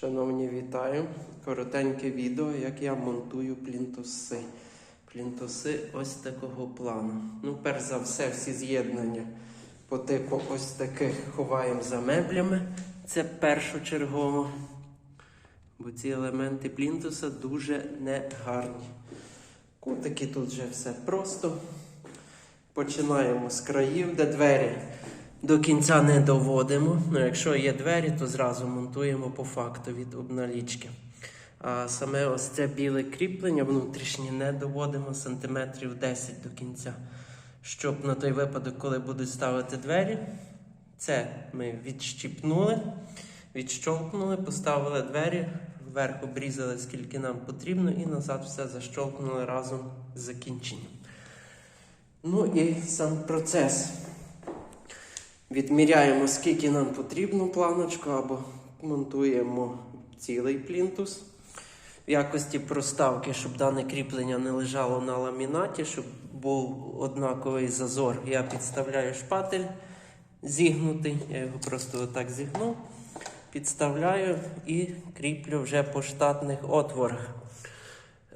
Шановні, вітаю! Коротеньке відео, як я монтую плінтуси. Плінтуси ось такого плану. Ну, перш за все, всі з'єднання по типу ось таких ховаємо за меблями. Це першочергово. Бо ці елементи плінтуса дуже негарні. Кутики тут вже все просто. Починаємо з країв, де двері до кінця не доводимо. Ну, якщо є двері, то зразу монтуємо по факту від обналічки. А саме ось це біле кріплення внутрішнє не доводимо сантиметрів 10 до кінця. Щоб на той випадок, коли будуть ставити двері, це ми відщіпнули, відщолкнули, поставили двері, вверх обрізали скільки нам потрібно, і назад все защолкнули разом з закінченням. Ну і сам процес. Відміряємо, скільки нам потрібно планочку, або монтуємо цілий плінтус. В якості проставки, щоб дане кріплення не лежало на ламінаті, щоб був однаковий зазор. Я підставляю шпатель зігнутий, я його просто отак зігнув, підставляю і кріплю вже по штатних отворах.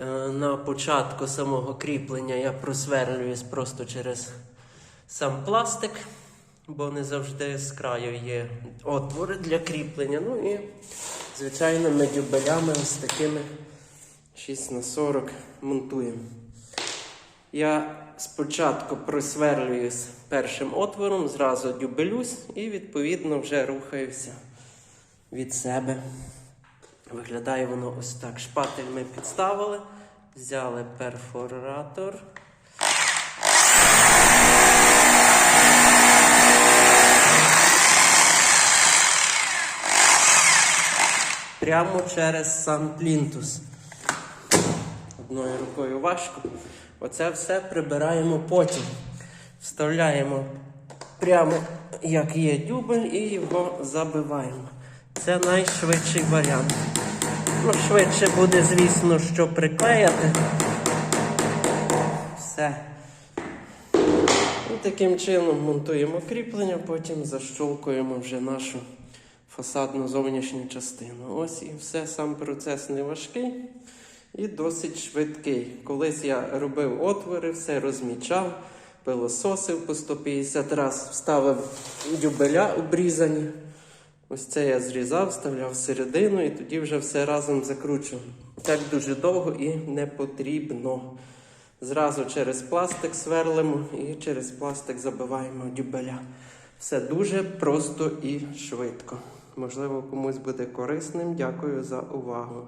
Е, На початку самого кріплення я просверлююсь просто через сам пластик, бо не завжди з краю є отвори для кріплення. Ну і, звичайно, ми дюбелями ось такими 6 на 40 монтуємо. Я спочатку просверлююсь першим отвором, зразу дюбелюсь і відповідно вже рухаюся від себе. Виглядає воно ось так. Шпатель ми підставили, взяли перфоратор. Прямо через сам плінтус. Одною рукою важко. Оце все прибираємо потім. Вставляємо прямо, як є дюбель, і його забиваємо. Це найшвидший варіант. Ну, швидше буде, звісно, що приклеяти. Все. І таким чином монтуємо кріплення, потім защолкуємо вже нашу фасадну зовнішню частину. Ось і все, сам процес не важкий і досить швидкий. Колись я робив отвори, все розмічав, пилососив по 150 раз, вставив дюбеля обрізані. Ось це я зрізав, вставляв всередину і тоді вже все разом закручував. Так дуже довго і не потрібно. Зразу через пластик сверлимо і через пластик забиваємо дюбеля. Все дуже просто і швидко. Можливо, комусь буде корисним. Дякую за увагу.